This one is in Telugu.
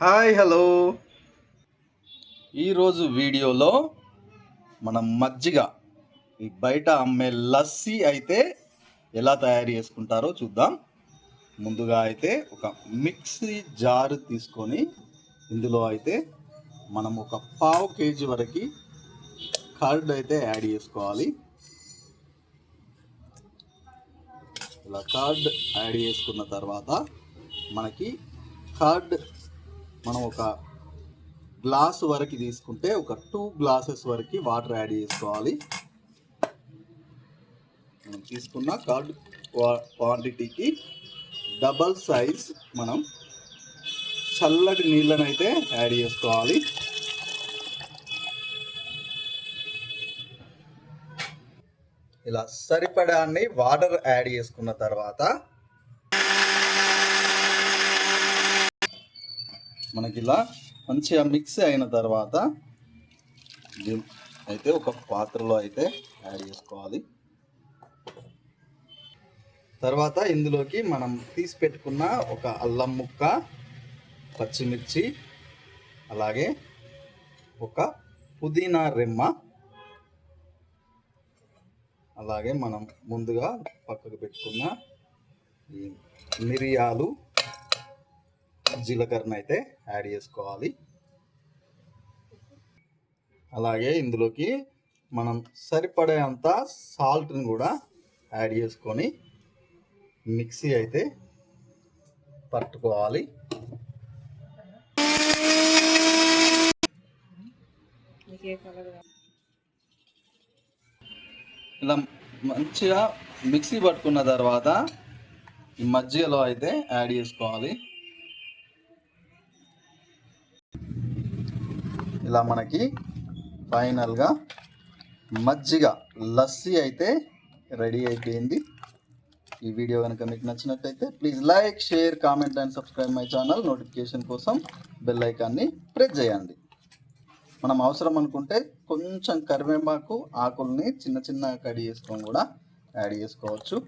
Hi hello. ఈరోజు వీడియోలో మనం మజ్జిగ ఈ బయట అమ్మే లస్సీ అయితే ఎలా తయారు చేసుకుంటారో చూద్దాం. ముందుగా అయితే ఒక మిక్సీ జారు తీసుకొని ఇందులో అయితే మనం ఒక పావు కేజీ వరకు కర్డ్ అయితే యాడ్ చేసుకోవాలి. ఇలా కర్డ్ యాడ్ చేసుకున్న తర్వాత మనకి కర్డ్ మనం ఒక గ్లాస్ వరకు తీసుకుంటే ఒక టూ గ్లాసెస్ వరకు వాటర్ యాడ్ చేసుకోవాలి. మనం తీసుకున్న కర్డ్ క్వాంటిటీకి డబల్ సైజ్ మనం చల్లటి నీళ్ళనైతే అయితే యాడ్ చేసుకోవాలి. ఇలా సరిపడాన్ని వాటర్ యాడ్ చేసుకున్న తర్వాత మనకి ఇలా మంచిగా మిక్స్ అయిన తర్వాత అయితే ఒక పాత్రలో అయితే యాడ్ చేసుకోవాలి. తర్వాత ఇందులోకి మనం తీసి పెట్టుకున్న ఒక అల్లం ముక్క పచ్చిమిర్చి అలాగే ఒక పుదీనా రెమ్మ అలాగే మనం ముందుగా పక్కకు పెట్టుకున్న ఈ మిరియాలు జీలకర్ర అయితే యాడ్ చేసుకోవాలి. అలాగే ఇందులోకి మనం సరిపడేంత సాల్ట్ని కూడా యాడ్ చేసుకొని మిక్సీ అయితే పట్టుకోవాలి. ఇలా మంచిగా మిక్సీ పట్టుకున్న తర్వాత ఈ మజ్జిగలో అయితే యాడ్ చేసుకోవాలి. ఇలా మనకి ఫైనల్గా మజ్జిగ లస్సీ అయితే రెడీ అయిపోయింది. ఈ వీడియో కనుక మీకు నచ్చినట్లయితే please like share comment and subscribe my channel notification కోసం బెల్ ఐకాన్ని ప్రెస్ చేయండి. మనం అవసరం అనుకుంటే కొంచెం కరివేపాకు ఆకుల్ని చిన్న చిన్న కడి చేసుకొని కూడా యాడ్ చేసుకోవచ్చు.